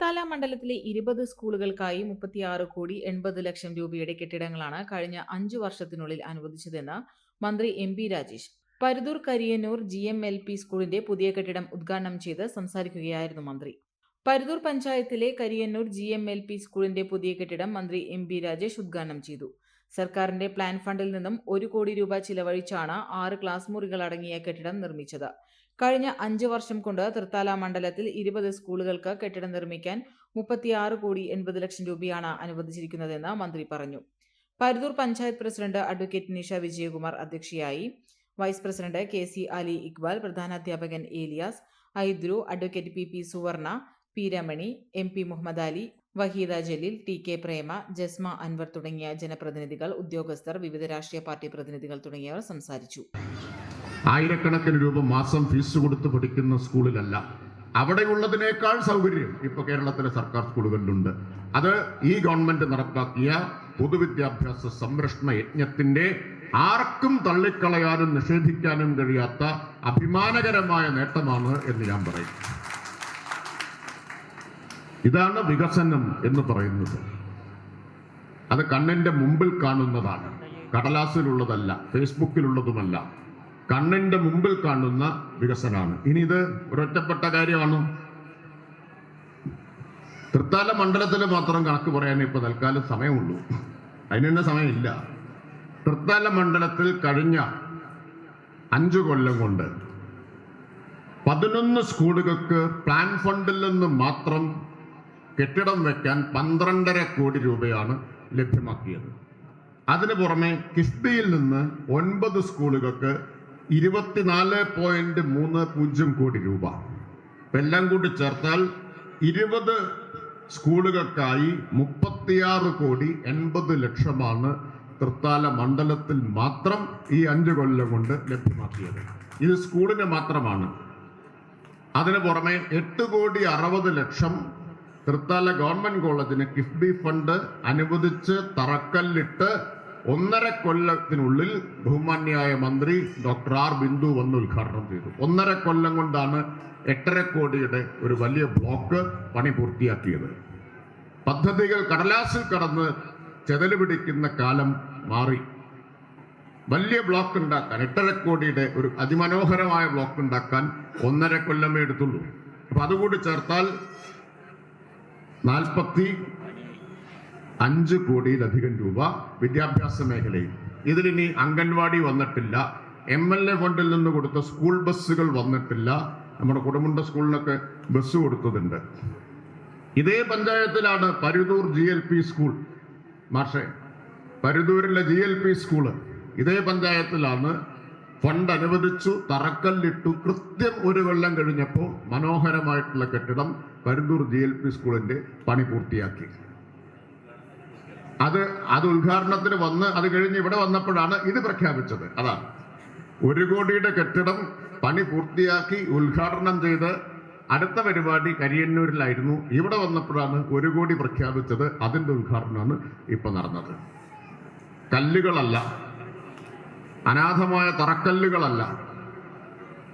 തൃത്താല മണ്ഡലത്തിലെ ഇരുപത് സ്കൂളുകൾക്കായി മുപ്പത്തിയാറ് കോടി എൺപത് ലക്ഷം രൂപയുടെ കെട്ടിടങ്ങളാണ് കഴിഞ്ഞ അഞ്ചു വർഷത്തിനുള്ളിൽ അനുവദിച്ചതെന്ന് മന്ത്രി M P Rajesh. Paruthur Kariyannur G M L P സ്കൂളിന്റെ പുതിയ കെട്ടിടം ഉദ്ഘാടനം ചെയ്ത് സംസാരിക്കുകയായിരുന്നു മന്ത്രി. പരുതൂർ പഞ്ചായത്തിലെ Kariyannur G M L P സ്കൂളിന്റെ പുതിയ കെട്ടിടം മന്ത്രി എം പി രാജേഷ് ഉദ്ഘാടനം ചെയ്തു. സർക്കാരിന്റെ പ്ലാൻ ഫണ്ടിൽ നിന്നും ഒരു കോടി രൂപ ചിലവഴിച്ചാണ് ആറ് ക്ലാസ് മുറികൾ അടങ്ങിയ കെട്ടിടം നിർമ്മിച്ചത്. കഴിഞ്ഞ അഞ്ച് വർഷം കൊണ്ട് തൃത്താല മണ്ഡലത്തിൽ ഇരുപത് സ്കൂളുകൾക്ക് കെട്ടിടം നിർമ്മിക്കാൻ മുപ്പത്തിയാറ് കോടി എൺപത് ലക്ഷം രൂപയാണ് അനുവദിച്ചിരിക്കുന്നതെന്ന് മന്ത്രി പറഞ്ഞു. പരുതൂർ പഞ്ചായത്ത് പ്രസിഡന്റ് അഡ്വക്കേറ്റ് നിഷ വിജയകുമാർ അധ്യക്ഷയായി. Vice president K C Ali Iqbal പ്രധാനാധ്യാപകൻ Elias Aidru advocate P P Suvarna P Ramani M P Muhammad Ali Waheeda Jaleel T K Prema Jasma Anwar തുടങ്ങിയ ജനപ്രതിനിധികൾ ഉദ്യോഗസ്ഥർ വിവിധ രാഷ്ട്രീയ പാർട്ടി പ്രതിനിധികൾ തുടങ്ങിയവർ സംസാരിച്ചു. ആയിരക്കണക്കിന് രൂപ മാസം ഫീസ് കൊടുത്ത് പഠിക്കുന്ന സ്കൂളിലല്ല. അവിടെയുള്ളതിനേക്കാൾ സൗകര്യം ഇപ്പോൾ കേരളത്തിലെ സർക്കാർ സ്കൂളുകളിലുണ്ട്. അത് ഈ ഗവൺമെന്റ് നടപ്പാക്കിയ പൊതുവിദ്യാഭ്യാസ സംരക്ഷണ യജ്ഞത്തിന്റെ ആർക്കും തള്ളിക്കളയാനും നിഷേധിക്കാനും കഴിയാത്ത അഭിമാനകരമായ നേട്ടമാണ് എന്ന് ഞാൻ പറയും. ഇതാണ് വികസനം എന്ന് പറയുന്നത്. അത് കണ്ണിന്റെ മുമ്പിൽ കാണുന്നതാണ്. കടലാസിലുള്ളതല്ല ഫേസ്ബുക്കിലുള്ളതുമല്ല. കണ്ണിന്റെ മുമ്പിൽ കാണുന്ന വികസനമാണ്. ഇനി ഇത് ഒരൊറ്റപ്പെട്ട കാര്യമാണ്? തൃത്താല മണ്ഡലത്തിൽ മാത്രം കണക്ക് പറയാൻ ഇപ്പൊ തൽക്കാലം സമയമുള്ളൂ. അതിന് തന്നെ സമയമില്ല. തൃത്താല മണ്ഡലത്തിൽ കഴിഞ്ഞ അഞ്ചു കൊല്ലം കൊണ്ട് പതിനൊന്ന് സ്കൂളുകൾക്ക് പ്ലാൻ ഫണ്ടിൽ നിന്ന് മാത്രം കെട്ടിടം വെക്കാൻ പന്ത്രണ്ടര കോടി രൂപയാണ് ലഭ്യമാക്കിയത്. അതിനു പുറമെ കിഫ്ബിയിൽ നിന്ന് ഒൻപത് സ്കൂളുകൾക്ക് ഇരുപത്തിനാല് പോയിന്റ് മൂന്ന് പൂജ്യം കോടി രൂപ. എല്ലാം കൂടി ചേർത്താൽ ഇരുപത് സ്കൂളുകൾക്കായി മുപ്പത്തിയാറ് കോടി എൺപത് ലക്ഷമാണ് തൃത്താല മണ്ഡലത്തിൽ മാത്രം ഈ അഞ്ച് കൊല്ലം കൊണ്ട് ലഭ്യമാക്കിയത്. ഇത് സ്കൂളിന് മാത്രമാണ്. അതിന് പുറമെ എട്ട് കോടി അറുപത് ലക്ഷം തൃത്താല ഗവൺമെന്റ് കോളേജിന് കിഫ്ബി ഫണ്ട് അനുവദിച്ച് തറക്കല്ലിട്ട് ഒന്നര കൊല്ലത്തിനുള്ളിൽ ബഹുമാന്യായ മന്ത്രി ഡോക്ടർ ആർ ബിന്ദു വന്ന് ഉദ്ഘാടനം ചെയ്തു. ഒന്നര കൊല്ലം കൊണ്ടാണ് എട്ടര കോടിയുടെ ഒരു വലിയ ബ്ലോക്ക് പണി പൂർത്തിയാക്കിയത്. പദ്ധതികൾ കടലാസിൽ കടന്ന് ചെതൽ പിടിക്കുന്ന കാലം മാറി. വലിയ ബ്ലോക്ക് ഉണ്ടാക്കാൻ എട്ടര കോടിയുടെ ഒരു അതിമനോഹരമായ ബ്ലോക്ക് ഉണ്ടാക്കാൻ ഒന്നര കൊല്ലമേ എടുത്തുള്ളൂ. അപ്പൊ അതുകൂടി ചേർത്താൽ നാൽപ്പത്തി അഞ്ച് കോടിയിലധികം രൂപ വിദ്യാഭ്യാസ മേഖലയിൽ. ഇതിലിനി അംഗൻവാടി വന്നിട്ടില്ല. എം എൽ എ ഫണ്ടിൽ നിന്ന് കൊടുത്ത സ്കൂൾ ബസ്സുകൾ വന്നിട്ടില്ല. നമ്മുടെ കുടുംബ സ്കൂളിനൊക്കെ ബസ് കൊടുത്തതുണ്ട്. ഇതേ പഞ്ചായത്തിലാണ് Paruthur G L P school. മാഷെ പരുതൂരിലെ ജി എൽ പി സ്കൂൾ ഇതേ പഞ്ചായത്തിലാണ്. ഫണ്ട് അനുവദിച്ചു തറക്കല്ലിട്ടു കൃത്യം ഒരു വെള്ളം കഴിഞ്ഞപ്പോൾ മനോഹരമായിട്ടുള്ള കെട്ടിടം പരുന്തൂർ ജി എൽ പി സ്കൂളിന്റെ പണി പൂർത്തിയാക്കി. അത് അത് ഉദ്ഘാടനത്തിന് വന്ന് അത് കഴിഞ്ഞ് ഇവിടെ വന്നപ്പോഴാണ് ഇത് പ്രഖ്യാപിച്ചത്. അതാണ് ഒരു കോടിയുടെ കെട്ടിടം പണി പൂർത്തിയാക്കി ഉദ്ഘാടനം ചെയ്ത് അടുത്ത പരിപാടി കരിയന്നൂരിലായിരുന്നു. ഇവിടെ വന്നപ്പോഴാണ് ഒരു കോടി പ്രഖ്യാപിച്ചത് അതിന്റെ ഉദ്ഘാടനമാണ് ഇപ്പൊ നടന്നത്. കല്ലുകളല്ല. അനാഥമായ തറക്കല്ലുകളല്ല.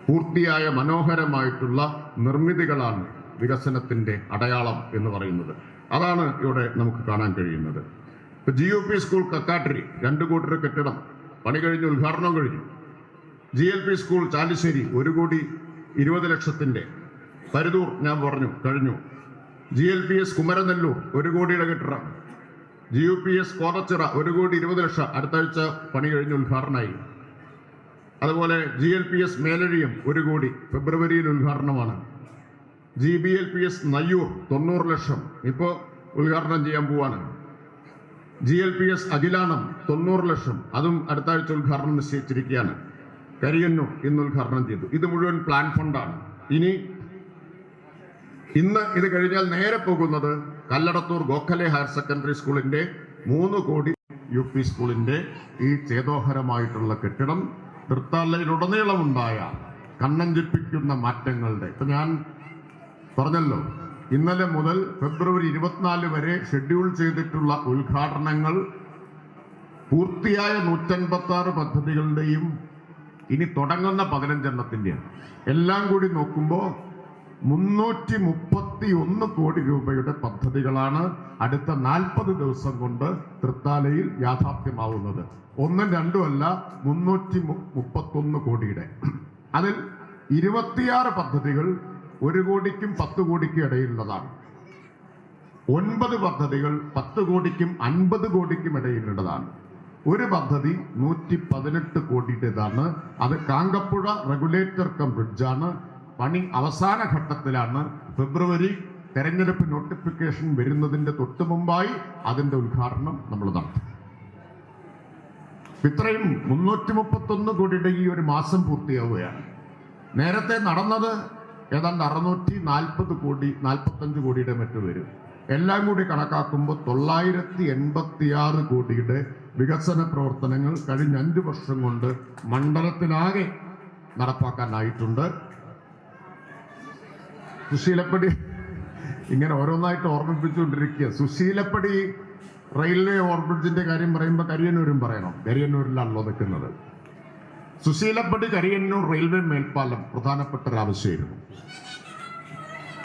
പൂർത്തിയായ മനോഹരമായിട്ടുള്ള നിർമ്മിതികളാണ് വികസനത്തിന്റെ അടയാളം എന്ന് പറയുന്നത്. അതാണ് ഇവിടെ നമുക്ക് കാണാൻ കഴിയുന്നത്. G U P school Kakkattiri രണ്ട് കോടി കെട്ടിടം. പണി കഴിഞ്ഞ് ഉദ്ഘാടനം കഴിഞ്ഞു. G L P school Chalissery ഒരു കോടി ഇരുപത് ലക്ഷത്തിന്റെ. പരുതൂർ ഞാൻ പറഞ്ഞു കഴിഞ്ഞു. G L P S Kumaranellur ഒരു കോടിയുടെ കെട്ടിടം. G U P S Kothachira ഒരു കോടി ഇരുപത് ലക്ഷം. അടുത്താഴ്ച പണി കഴിഞ്ഞ് ഉദ്ഘാടനമായി. അതുപോലെ ജി എൽ പി എസ് മേലഴിയും ഒരു കോടി. ഫെബ്രുവരിയിൽ ഉദ്ഘാടനമാണ്. G B L P S Nayyur തൊണ്ണൂറ് ലക്ഷം. ഇപ്പോൾ ഉദ്ഘാടനം ചെയ്യാൻ പോവാണ്. G L P S Akhilanam തൊണ്ണൂറ് ലക്ഷം. അതും അടുത്ത ആഴ്ച ഉദ്ഘാടനം നിശ്ചയിച്ചിരിക്കുകയാണ്. കരിയന്നൂർ ഇന്ന് ഉദ്ഘാടനം ചെയ്തു. ഇത് മുഴുവൻ പ്ലാൻ ഫണ്ടാണ് ഇനി ഇന്ന് ഇത് കഴിഞ്ഞാൽ നേരെ പോകുന്നത് കല്ലടത്തൂർ ഗോഖലെ ഹയർ സെക്കൻഡറി സ്കൂളിന്റെ മൂന്ന് കോടി യു പി സ്കൂളിന്റെ ഈ ചേതോഹരമായിട്ടുള്ള കെട്ടിടം തൃത്താലയിലുടനീളമുണ്ടായ കണ്ണഞ്ചിപ്പിക്കുന്ന മാറ്റങ്ങളുടെ. ഇപ്പൊ ഞാൻ പറഞ്ഞല്ലോ ഇന്നലെ മുതൽ ഫെബ്രുവരി ഇരുപത്തിനാല് വരെ ഷെഡ്യൂൾ ചെയ്തിട്ടുള്ള ഉദ്ഘാടനങ്ങൾ പൂർത്തിയായ നൂറ്റൻപത്തി പദ്ധതികളുടെയും ഇനി തുടങ്ങുന്ന പതിനഞ്ചെണ്ണത്തിന്റെയാണ്. എല്ലാം കൂടി നോക്കുമ്പോൾ മുന്നൂറ്റി മുപ്പത്തി ഒന്ന് കോടി രൂപയുടെ പദ്ധതികളാണ് അടുത്ത നാൽപ്പത് ദിവസം കൊണ്ട് തൃത്താലയിൽ യാഥാർത്ഥ്യമാവുന്നത്. ഒന്നും രണ്ടുമല്ല മുന്നൂറ്റി മുപ്പത്തൊന്ന് കോടിയുടെ. അതിൽ ഇരുപത്തിയാറ് പദ്ധതികൾ ഒരു കോടിക്കും പത്ത് കോടിക്കും ഇടയിലുള്ളതാണ്. ഒൻപത് പദ്ധതികൾ പത്ത് കോടിക്കും അൻപത് കോടിക്കും ഇടയിലുള്ളതാണ്. ഒരു പദ്ധതി നൂറ്റി പതിനെട്ട് കോടിയുടേതാണ്. അത് കാങ്കപ്പുഴ റെഗുലേറ്റർ കം ബ്രിഡ്ജാണ് പണി അവസാന ഘട്ടത്തിലാണ്. ഫെബ്രുവരി തെരഞ്ഞെടുപ്പ് നോട്ടിഫിക്കേഷൻ വരുന്നതിന്റെ തൊട്ടു മുമ്പായി അതിന്റെ ഉദ്ഘാടനം നമ്മൾ നടത്തും. ഇത്രയും മുന്നൂറ്റി മുപ്പത്തൊന്ന് കോടിയുടെ ഈ ഒരു മാസം പൂർത്തിയാവുകയാണ്. നേരത്തെ നടന്നത് ഏതാണ്ട് അറുന്നൂറ്റി നാൽപ്പത് കോടി നാൽപ്പത്തഞ്ച് കോടിയുടെ മറ്റു വരും. എല്ലാം കൂടി കണക്കാക്കുമ്പോൾ തൊള്ളായിരത്തി എൺപത്തി ആറ് കോടിയുടെ വികസന പ്രവർത്തനങ്ങൾ കഴിഞ്ഞ അഞ്ച് വർഷം കൊണ്ട് മണ്ഡലത്തിനാകെ നടപ്പാക്കാനായിട്ടുണ്ട്. സുശീലപ്പടി ഇങ്ങനെ ഓരോന്നായിട്ട് ഓർമ്മിപ്പിച്ചുകൊണ്ടിരിക്കുക. സുശീലപ്പടി റെയിൽവേ ഓവർബ്രിഡ്ജിന്റെ കാര്യം പറയുമ്പോൾ കരിയന്നൂരും പറയണം. കരിയന്നൂരിലാണല്ലോ നിൽക്കുന്നത്. സുശീലപ്പടി കരിയന്നൂർ റെയിൽവേ മേൽപ്പാലം പ്രധാനപ്പെട്ട ഒരു ആവശ്യമായിരുന്നു.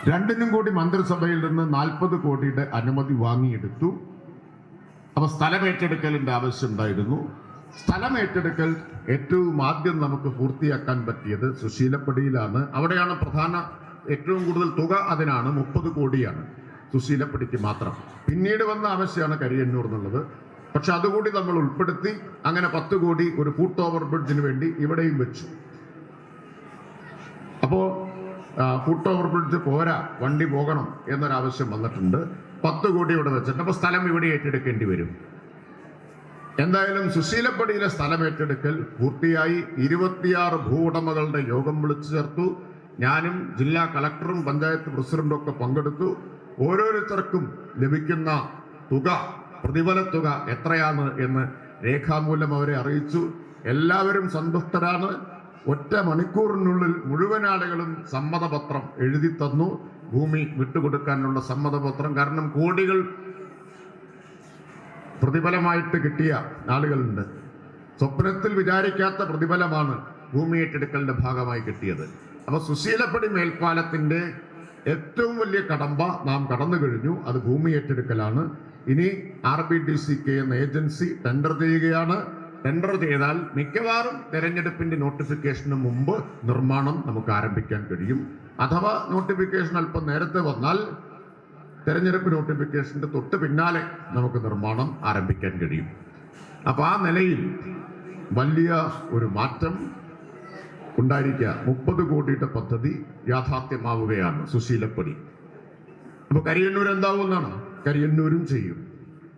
രണ്ടിനും കൂടി മന്ത്രിസഭയിൽ നിന്ന് നാൽപ്പത് കോടിയുടെ അനുമതി വാങ്ങിയെടുത്തു. അപ്പൊ സ്ഥലം ഏറ്റെടുക്കലിന്റെ ആവശ്യം ഉണ്ടായിരുന്നു. സ്ഥലം ഏറ്റെടുക്കൽ ഏറ്റവും ആദ്യം നമുക്ക് പൂർത്തിയാക്കാൻ പറ്റിയത് സുശീലപ്പടിയിലാണ് അവിടെയാണ് പ്രധാന ഏറ്റവും കൂടുതൽ തുക അതിനാണ് മുപ്പത് കോടിയാണ് സുശീലപ്പടിക്ക് മാത്രം. പിന്നീട് വന്ന ആവശ്യമാണ് കരിയന്നൂർ എന്നുള്ളത്. പക്ഷെ അതുകൂടി നമ്മൾ ഉൾപ്പെടുത്തി അങ്ങനെ പത്ത് കോടി ഒരു ഫുട്ട് ഓവർ ബ്രിഡ്ജിന് വേണ്ടി ഇവിടെയും വെച്ചു. അപ്പോൾ ഫുട് ഓവർ ബ്രിഡ്ജ് പോരാ വണ്ടി പോകണം എന്നൊരാവശ്യം വന്നിട്ടുണ്ട്. പത്ത് കോടി ഇവിടെ വെച്ചിട്ട് അപ്പൊ സ്ഥലം ഇവിടെ ഏറ്റെടുക്കേണ്ടി വരും. എന്തായാലും സുശീലപ്പടിയിലെ സ്ഥലം ഏറ്റെടുക്കൽ പൂർത്തിയായി. ഇരുപത്തിയാറ് ഭൂവുടമകളുടെ യോഗം വിളിച്ചു ചേർത്തു. ഞാനും ജില്ലാ കളക്ടറും പഞ്ചായത്ത് പ്രസിഡന്റും ഒക്കെ പങ്കെടുത്തു. ഓരോരുത്തർക്കും ലഭിക്കുന്ന തുക പ്രതിഫല തുക എത്രയാണ് എന്ന് രേഖാമൂലം അവരെ അറിയിച്ചു. എല്ലാവരും സന്തുഷ്ടരാണ്. ഒറ്റ മണിക്കൂറിനുള്ളിൽ മുഴുവൻ ആളുകളും സമ്മതപത്രം എഴുതി തന്നു. ഭൂമി വിട്ടുകൊടുക്കാനുള്ള സമ്മതപത്രം. കാരണം കോടികൾ പ്രതിഫലമായിട്ട് കിട്ടിയ ആളുകളുണ്ട്. സ്വപ്നത്തിൽ വിചാരിക്കാത്ത പ്രതിഫലമാണ് ഭൂമി ഏറ്റെടുക്കലിന്റെ ഭാഗമായി കിട്ടിയത്. അപ്പോൾ സുശീലപ്പടി മേൽപ്പാലത്തിന്റെ ഏറ്റവും വലിയ കടമ്പ നാം കടന്നു കഴിഞ്ഞു. അത് ഭൂമി ഏറ്റെടുക്കലാണ്. ഇനി R B D C K എന്ന ഏജൻസി ടെൻഡർ ചെയ്യുകയാണ്. ടെൻഡർ ചെയ്താൽ മിക്കവാറും തെരഞ്ഞെടുപ്പിന്റെ നോട്ടിഫിക്കേഷന് മുമ്പ് നിർമ്മാണം നമുക്ക് ആരംഭിക്കാൻ കഴിയും. അഥവാ നോട്ടിഫിക്കേഷൻ അല്പം നേരത്തെ വന്നാൽ തെരഞ്ഞെടുപ്പ് നോട്ടിഫിക്കേഷന്റെ തൊട്ട് പിന്നാലെ നമുക്ക് നിർമ്മാണം ആരംഭിക്കാൻ കഴിയും. അപ്പൊ ആ നിലയിൽ വലിയ ഒരു മാറ്റം ഉണ്ടായിരിക്കുക. മുപ്പത് കോടിയുടെ പദ്ധതി യാഥാർത്ഥ്യമാവുകയാണ് സുശീലപ്പടി അപ്പൊ കരിയന്നൂർ എന്താവുമെന്നാണ് കരിയന്നൂരും ചെയ്യും.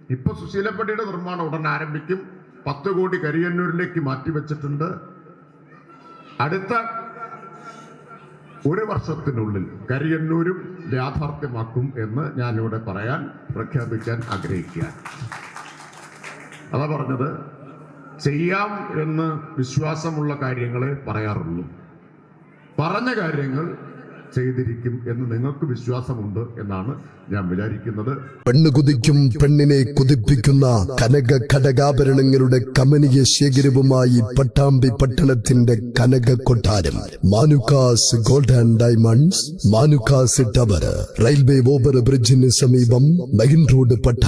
ഇപ്പൊ സുശീലപ്പടിയുടെ നിർമ്മാണം ഉടൻ ആരംഭിക്കും. പത്ത് കോടി കരിയന്നൂരിലേക്ക് മാറ്റിവെച്ചിട്ടുണ്ട്. അടുത്ത ഒരു വർഷത്തിനുള്ളിൽ കരിയന്നൂരും യാഥാർത്ഥ്യമാക്കും എന്ന് ഞാനിവിടെ പറയാൻ പ്രഖ്യാപിക്കാൻ ആഗ്രഹിക്കുകയാണ്. അതാ പറഞ്ഞത്. ചെയ്യാം എന്ന് വിശ്വാസമുള്ള കാര്യങ്ങളെ പറയാറുള്ളൂ. പറഞ്ഞ കാര്യങ്ങൾ ചെയ്തിരിക്കും എന്ന് നിങ്ങൾക്ക് വിശ്വാസമുണ്ട് എന്നാണ് ഞാൻ വിചാരിക്കുന്നത്. പെണ്ണ് കുതിക്കും പെണ്ണിനെ കുതിപ്പിക്കുന്ന കനക ഘടകാഭരണങ്ങളുടെ കമനീയ ശേഖരവുമായി പട്ടാമ്പി പട്ടണത്തിന്റെ കനക കൊട്ടാരം. Manukkas gold and diamonds Manukkas tower. Railway over ബ്രിഡ്ജിന് സമീപം മെയിൻ റോഡ് പട്ടാമ്പി